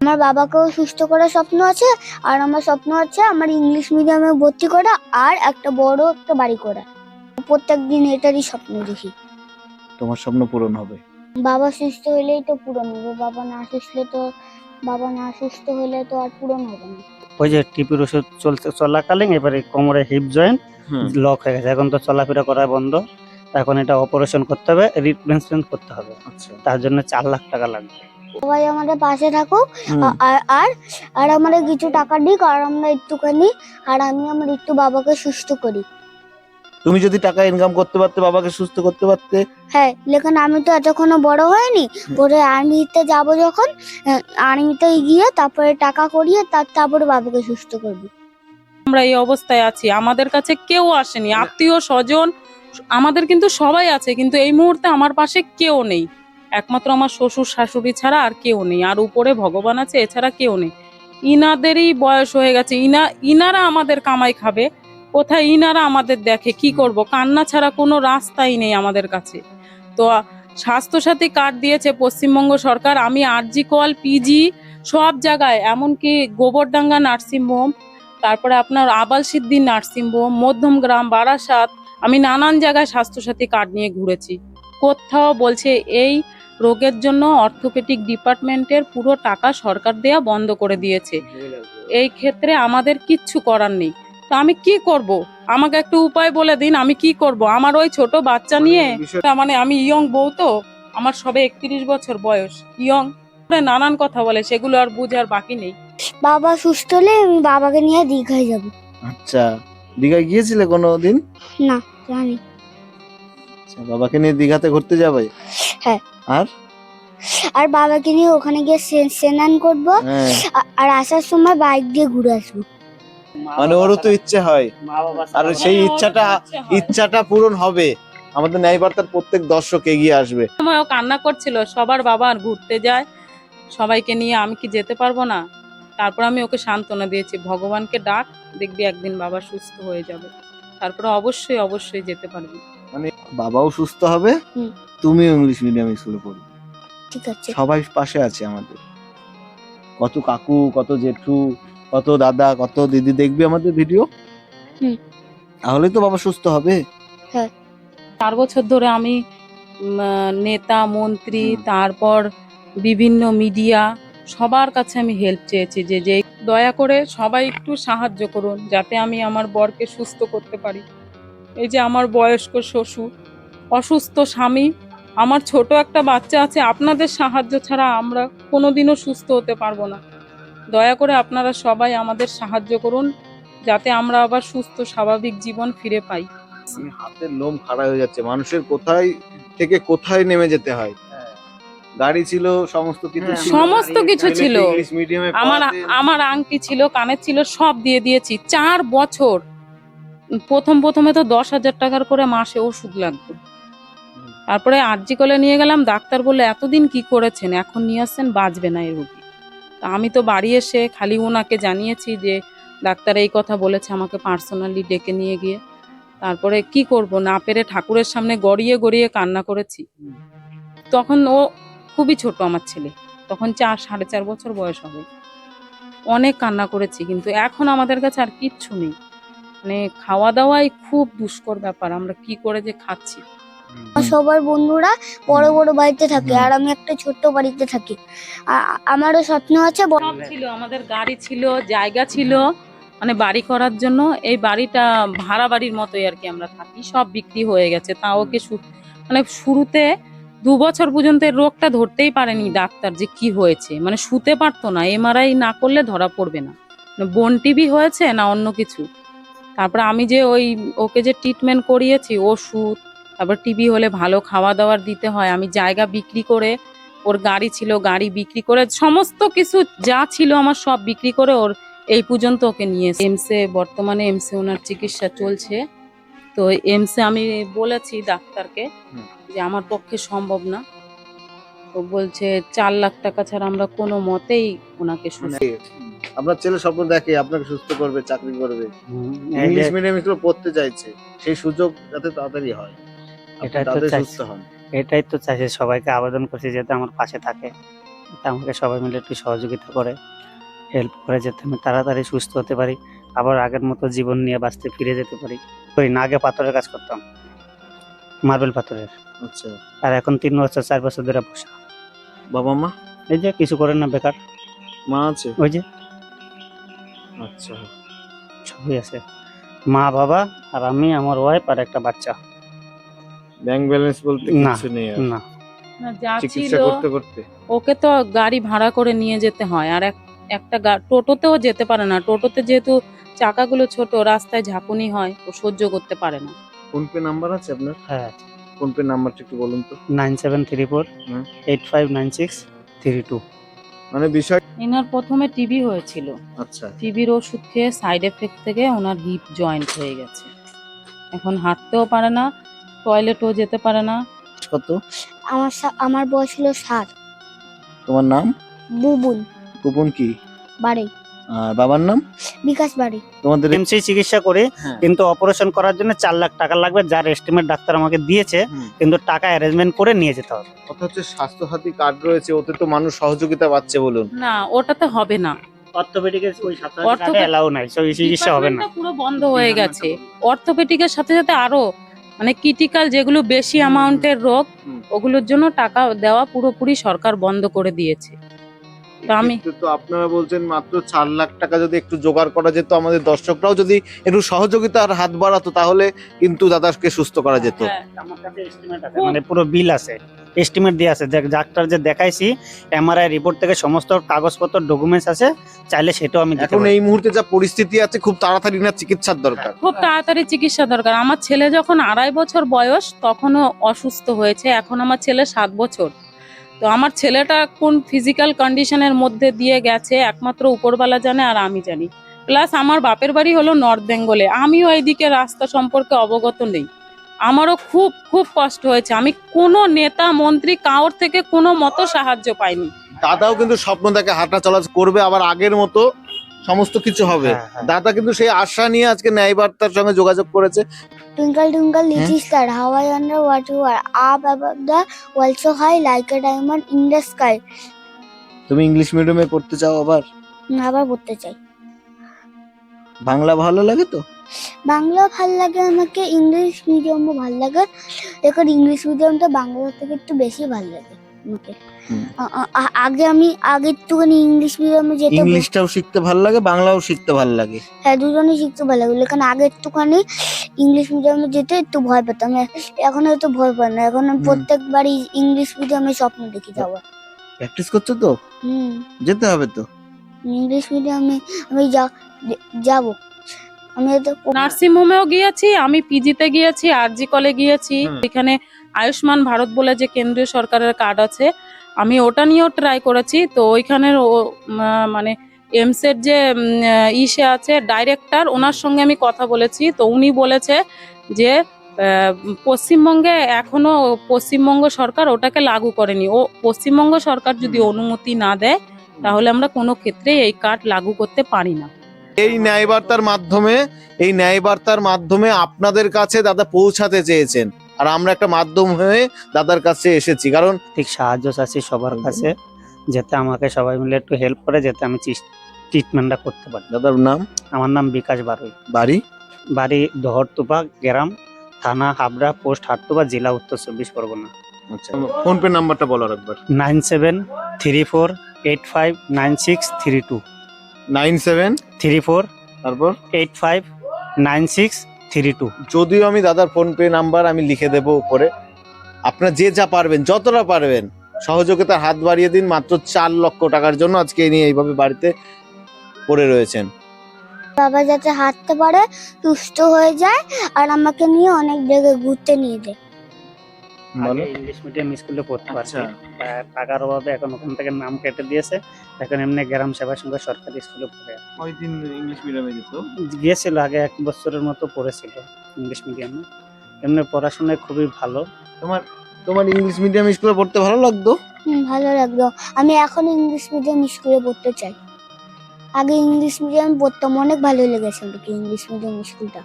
আমার বাবাকেও সুস্থ করার স্বপ্ন আছে আর আমার স্বপ্ন আছে আমার ইংলিশ মিডিয়ামে ভর্তি করা আর একটা বড় একটা বাড়ি করা। প্রত্যেক দিন এটারই স্বপ্ন দেখি। তোমার স্বপ্ন পূরণ হবে। বাবা সুস্থ হলেই তো পূরণ হবে বাবা না সুস্থ তো বাবা না সুস্থ হলে তো আর পূরণ হবে না। ওই যে টিপির ওষুধ চলতে চলাকালীন এবারে কোমরে হিপ জয়েন্ট লক হয়ে গেছে। এখন তো চলাফেরা করা বন্ধ। এখন এটা অপারেশন করতে হবে রিপ্লেসমেন্ট করতে হবে। আচ্ছা। তার জন্য চার লাখ টাকা লাগবে। সবাই আমাদের পাশে থাকুক। আর আর আর আমাদের কিছু টাকা দিক আর আমরা একটুখানি আর আমি আমার একটু বাবাকে সুস্থ করি। তুমি যদি টাকা ইনকাম করতে পারতে বাবাকে সুস্থ করতে পারতে? হ্যাঁ লেকিন আমি তো এতক্ষণও বড় হয়নি। পরে আর্মিতে যাব যখন আর্মিতে গিয়ে তারপরে টাকা করিয়ে তার তারপরে বাবাকে সুস্থ করব। আমরা এই অবস্থায় আছি। আমাদের কাছে কেউ আসেনি। আত্মীয় স্বজন আমাদের কিন্তু সবাই আছে কিন্তু এই মুহূর্তে আমার পাশে কেউ নেই। একমাত্র আমার শ্বশুর শাশুড়ি ছাড়া আর কেউ নেই। আর উপরে ভগবান আছে, এছাড়া কেউ নেই। ইনাদেরই বয়স হয়ে গেছে। ইনা, ইনারা আমাদের কামাই খাবে। কোথায় ইনারা আমাদের দেখে কি করব? কান্না ছাড়া কোনো রাস্তাই নেই আমাদের কাছে। তো স্বাস্থ্যসাথী কার্ড দিয়েছে পশ্চিমবঙ্গ সরকার। আমি আরজি কল পিজি, সব জায়গায়। এমনকি গোবরডাঙ্গা নার্সিং হোম তারপরে আপনার আবাল সিদ্ধি নার্সিং হোম মধ্যমগ্রাম বারাসাত। আমি নানান জায়গায় স্বাস্থ্যসাথী কার্ড নিয়ে ঘুরেছি। কোথাও বলছে এই রোগের জন্য অর্থোপেডিক ডিপার্টমেন্টের পুরো টাকা সরকার দেয়া বন্ধ করে দিয়েছে। এই ক্ষেত্রে আমাদের কিচ্ছু করার নেই। তো আমি কি করব? আমাকে একটু উপায় বলে দিন আমি কি করব? আমার ওই ছোট বাচ্চা নিয়ে মানে আমি ইয়ং বউ তো আমার সবে একত্রিশ বছর বয়স ইয়ং। নানান কথা বলে সেগুলো আর বুঝার বাকি নেই। বাবা সুস্থ হলে আমি বাবাকে নিয়ে দীঘায় যাব। আচ্ছা দীঘায় গিয়েছিলে কোনো দিন না জানি আচ্ছা, বাবাকে নিয়ে দীঘাতে ঘুরতে যাবে? হ্যাঁ। আর? আর বাবাকে নিয়ে ওখানে গিয়ে স্নে- স্নান করব। হ্যাঁ। আর আসার সময় বাইক দিয়ে ঘুরে আসব। মানে ওরও তো ইচ্ছে হয়। আর সেই ইচ্ছাটা ইচ্ছাটা পূরণ হবে। আমাদের ন্যায় বার্তার প্রত্যেক দর্শক এগিয়ে আসবে। সময় ও কান্না করছিল সবার বাবা আর ঘুরতে যায়। সবাইকে নিয়ে আমি কি যেতে পারব না? তারপর আমি ওকে সান্ত্বনা দিয়েছি ভগবানকে ডাক দেখবি একদিন বাবা সুস্থ হয়ে যাবে। তারপরে অবশ্যই অবশ্যই যেতে পারবি। মানে বাবাও সুস্থ হবে? হুম। তুমিও ইংলিশ মিডিয়াম স্কুলে পড়বে। ঠিক আছে। সবাই পাশে আছে আমাদের। কত কাকু কত জেঠু কত দাদা কত দিদি দেখবে আমাদের ভিডিও হুম। তাহলে তো বাবা সুস্থ হবে। চার বছর ধরে আমি উম, নেতা মন্ত্রী হুম। তারপর বিভিন্ন মিডিয়া সবার কাছে আমি হেল্প চেয়েছি যে যে দয়া করে সবাই একটু সাহায্য করুন যাতে আমি আমার বরকে সুস্থ করতে পারি। এই যে আমার বয়স্ক শ্বশুর অসুস্থ স্বামী আমার ছোট একটা বাচ্চা আছে আপনাদের সাহায্য ছাড়া আমরা কোনোদিনও সুস্থ হতে পারব না। দয়া করে আপনারা সবাই আমাদের সাহায্য করুন যাতে আমরা আবার সুস্থ স্বাভাবিক জীবন ফিরে পাই। হাতের লোম খাড়া হয়ে যাচ্ছে মানুষের কোথায় থেকে কোথায় নেমে যেতে হয়? গাড়ি ছিল সমস্ত কিছু হ্যাঁ, সমস্ত কিছু ছিল। আমার আমার আংটি ছিল কানের ছিল সব দিয়ে দিয়েছি। চার বছর। প্রথম প্রথমে তো দশ হাজার টাকার করে মাসে ওষুধ লাগতো। তারপরে আরজি কলে নিয়ে গেলাম, ডাক্তার বললে, এতদিন কি করেছেন? এখন নিয়ে আসছেন, বাঁচবে না এই রোগী। তা আমি তো বাড়ি এসে খালি ওনাকে জানিয়েছি যে, ডাক্তার এই কথা বলেছে আমাকে পার্সোনালি ডেকে নিয়ে গিয়ে। তারপরে কি করব? না পেরে ঠাকুরের সামনে গড়িয়ে গড়িয়ে কান্না করেছি। তখন ও খুবই ছোট আমার ছেলে। তখন চার, সাড়ে চার বছর বয়স হবে। অনেক কান্না করেছি, কিন্তু এখন আমাদের কাছে আর কিচ্ছু নেই। মানে খাওয়া দাওয়াই খুব দুষ্কর ব্যাপার। আমরা কি করে যে খাচ্ছি? সবার বন্ধুরা বড় বড় বাড়িতে থাকে আর আমি একটা ছোট্ট বাড়িতে থাকি। আমারও স্বপ্ন আছে সব ছিল আমাদের গাড়ি ছিল জায়গা ছিল মানে বাড়ি করার জন্য এই বাড়িটা ভাড়া বাড়ির মতোই আর কি আমরা থাকি সব বিক্রি হয়ে গেছে। তাও ওকে মানে শুরুতে দু বছর পর্যন্ত রোগটা ধরতেই পারেনি ডাক্তার যে কি হয়েছে। মানে শুতে পারতো না এমআরআই না করলে ধরা পড়বে না। মানে বোন টিবি হয়েছে না অন্য কিছু? তারপরে আমি যে ওই ওকে যে ট্রিটমেন্ট করিয়েছি ওষুধ তারপর টিবি হলে ভালো খাওয়া দাওয়ার দিতে হয়। আমি জায়গা বিক্রি করে ওর গাড়ি ছিল গাড়ি বিক্রি করে সমস্ত কিছু যা ছিল আমার সব বিক্রি করে ওর এই পর্যন্ত ওকে নিয়ে এমসে বর্তমানে এমসে ওনার চিকিৎসা চলছে। তো এমসে আমি বলেছি ডাক্তারকে। যে আমার পক্ষে সম্ভব না। ও বলছে চার লাখ টাকা ছাড়া আমরা কোনো মতেই ওনাকে সুস্থ আপনার ছেলে স্বপ্ন দেখে আপনাকে সুস্থ করবে চাকরি করবে। ইংলিশ মিডিয়াম স্কুলে পড়তে চাইছে। সেই সুযোগ যাতে তাড়াতাড়ি হয়। এটাই তো চাইছি। এটাই তো চাইছে সবাইকে আবেদন করছি যাতে আমার পাশে থাকে আমাকে সবাই মিলে একটু সহযোগিতা করে হেল্প করে যাতে আমি তাড়াতাড়ি সুস্থ হতে পারি আবার আগের মতো জীবন নিয়ে বাঁচতে ফিরে যেতে পারি। করি না আগে পাথরের কাজ করতাম। মার্বেল পাথরের। আচ্ছা। আর এখন তিন বছর চার বছর ধরে বসা। বাবা মা? এই যে কিছু করেন না বেকার। মা আছে? ওই যে। আচ্ছা। সবই আছে। মা বাবা আর আমি আমার ওয়াইফ আর একটা বাচ্চা। ব্যাংক ব্যালেন্স বলতে না, কিছু নেই আর। না। না, যা ছিল চিকিৎসা করতে করতে। ওকে তো গাড়ি ভাড়া করে নিয়ে যেতে হয়। আর এক- একটা গা- টোটোতেও যেতে পারে না। টোটোতে যেহেতু চাকাগুলো ছোট রাস্তায় ঝাঁকুনি হয় ও সহ্য করতে পারে না। ফোন পে নাম্বার আছে আপনার? হ্যাঁ ফোন পে নাম্বারটা একটু বলুন তো। Nine seven three four hmm. Eight five nine six three two. মানে বিষয় এনার প্রথমে টিবি হয়েছিল। আচ্ছা। টিবির ওষুধ খেয়ে সাইড এফেক্ট থেকে ওনার হিপ জয়েন্ট হয়ে গেছে। এখন হাঁটতেও পারে না টয়লেটও যেতে পারে না। কত? আমার সা- আমার বয়স ছিল সাত। তোমার নাম? বুবুন। কুপন কি? বাড়ি। আর বাবার নাম? বিকাশ বাড়ি। তোমাদের এমসি চিকিৎসা করে হ্যাঁ। কিন্তু অপারেশন করার জন্য চার লাখ টাকা লাগবে যার এস্টিমেট ডাক্তার আমাকে দিয়েছে হুম। কিন্তু টাকা অ্যারেঞ্জমেন্ট করে নিয়ে যেতে হবে। কথা হচ্ছে স্বাস্থ্য সাথী কার্ড রয়েছে ওতে তো মানুষ সহযোগিতা পাচ্ছে বলুন। না ওটাতে হবে না। অর্থোপেডিকের ওই সাথে এলাও নাই সেই চিকিৎসা হবে না। ডিপার্টমেন্টটা পুরো বন্ধ হয়ে গেছে। অর্থোপেডিকের সাথে সাথে আরও মানে ক্রিটিক্যাল যেগুলো বেশি অ্যামাউন্টের রোগ ওগুলোর জন্য টাকা দেওয়া পুরোপুরি সরকার বন্ধ করে দিয়েছে। তো আমি- তো আপনারা বলছেন মাত্র চার লাখ টাকা যদি একটু জোগাড় করা যেত আমাদের দর্শকরাও যদি একটু সহযোগিতার হাত বাড়াতো তাহলে কিন্তু দাদাকে সুস্থ করা যেত। আমার কাছে এস্টিমেট আছে, মানে পুরো বিল আছে। এস্টিমেট দিয়ে আছে। যে ডাক্তার যে দেখাইছি এমআরআই রিপোর্ট থেকে সমস্ত কাগজপত্র ডকুমেন্টস আছে চাইলে সেটাও আমি এখন এই মুহূর্তে যা পরিস্থিতি আছে খুব তাড়াতাড়ি না চিকিৎসার দরকার? খুব তাড়াতাড়ি চিকিৎসা দরকার। আমার ছেলে যখন আড়াই বছর বয়স তখনও অসুস্থ হয়েছে। এখন আমার ছেলে সাত বছর। তো আমার ছেলেটা কোন ফিজিক্যাল কন্ডিশনের মধ্যে দিয়ে গেছে একমাত্র উপরবেলা জানে আর আমি জানি। প্লাস আমার বাপের বাড়ি হলো নর্থ বেঙ্গলে আমিও এইদিকে রাস্তা সম্পর্কে অবগত নেই। আমারও খুব খুব কষ্ট হয়েছে। আমি কোনো নেতা মন্ত্রী কাউর থেকে কোনো মতো সাহায্য পাইনি। দাদাও কিন্তু স্বপ্ন দেখে হাঁটা চলা করবে আবার আগের মতো সমস্ত কিছু হবে। হ্যাঁ, হ্যাঁ। দাদা কিন্তু সেই আশা নিয়ে আজকে ন্যায় বার্তার সঙ্গে যোগাযোগ করেছে। little star, how I wonder what you are. Up above the world so high like a diamond in the sky. তুমি ইংলিশ মিডিয়ামে পড়তে চাও আবার? আবার পড়তে চাই। বাংলা ভালো লাগে তো? বাংলা ভালো লাগে আমাকে ইংলিশ মিডিয়ামও ভালো লাগে। এখন ইংলিশ মিডিয়ামটা বাংলা থেকে একটু বেশি ভালো লাগে আমাকে। আগে আমি আগে একটুখানি ইংলিশ মিডিয়ামে যেতে ইংলিশটাও শিখতে ভালো লাগে বাংলাও শিখতে ভালো লাগে। হ্যাঁ দুজনেই শিখতে ভালো লাগে। কারণ আগে একটুখানি ইংলিশ মিডিয়ামে যেতে একটু ভয় পেতাম। এখন হয়তো ভয় পাই না। এখন আমি। প্রত্যেকবারই ইংলিশ মিডিয়ামে স্বপ্ন দেখি যাওয়ার। প্র্যাকটিস করছ তো? হুম। যেতে হবে তো? ইংলিশ মিডিয়ামে আমি যা যাব। নার্সিং হোমেও গিয়েছি আমি পিজিতে গিয়েছি আরজি কলে গিয়েছি। এখানে আয়ুষ্মান ভারত বলে যে কেন্দ্রীয় সরকারের কার্ড আছে আমি ওটা নিয়েও ট্রাই করেছি। তো ওইখানের ও মানে এমসের যে ইসে আছে ডাইরেক্টর ওনার সঙ্গে আমি কথা বলেছি। তো উনি বলেছে যে পশ্চিমবঙ্গে এখনও পশ্চিমবঙ্গ সরকার ওটাকে লাগু করেনি। ও পশ্চিমবঙ্গ সরকার যদি অনুমতি না দেয় তাহলে আমরা কোনো ক্ষেত্রে এই কার্ড লাগু করতে পারি না। এই ন্যায়বার্তার মাধ্যমে এই ন্যায়বার্তার মাধ্যমে আপনাদের কাছে দাদা পৌঁছাতে চেয়েছেন। আর আমরা একটা মাধ্যম হয়ে দাদার কাছে এসেছি। কারণ ঠিক সাহায্য চাচ্ছি সবার কাছে যাতে আমাকে সবাই মিলে একটু হেল্প করে যাতে আমি ট্রিটমেন্টটা করতে পারি। দাদার নাম? আমার নাম বিকাশ বারুই। বাড়ি? বাড়ি দহরতুপা গ্রাম থানা হাবড়া পোস্ট হাটতুপা জেলা উত্তর চব্বিশ পরগনা। আচ্ছা ফোন পে নাম্বারটা বলার একবার nine seven three four eight five nine six three two. Nine seven three four তারপর? Eight five nine six three two. যদিও আমি দাদার ফোন পে নাম্বার আমি লিখে দেবো উপরে। আপনারা যে যা পারবেন যতটা পারবেন সহযোগিতার হাত বাড়িয়ে দিন মাত্র চার লক্ষ টাকার জন্য আজকে নিয়ে এইভাবে বাড়িতে পড়ে রয়েছেন। বাবা যাতে হাঁটতে পারে সুস্থ হয়ে যায় আর আমাকে নিয়ে অনেক জায়গায় ঘুরতে নিয়ে যায়। ইংলিশ মিডিয়াম স্কুলে পড়তে পারছি টাকার অভাবে এখন ওখান থেকে নাম কেটে দিয়েছে। এখন এমনি গ্রাম সেবা সঙ্গে সরকারি স্কুলে পড়ে কয়দিন ইংলিশ মিডিয়ামে যেত? গিয়েছিল আগে এক বছরের মতো পড়েছিল ইংলিশ মিডিয়ামে এমনি পড়াশোনায় খুবই ভালো। তোমার তোমার ইংলিশ মিডিয়াম স্কুলে পড়তে ভালো লাগতো? ভালো লাগল আমি এখন ইংলিশ মিডিয়াম স্কুলে পড়তে চাই। আগে ইংলিশ মিডিয়াম পড়তাম অনেক ভালো লেগেছে আমাকে ইংলিশ মিডিয়াম স্কুলটা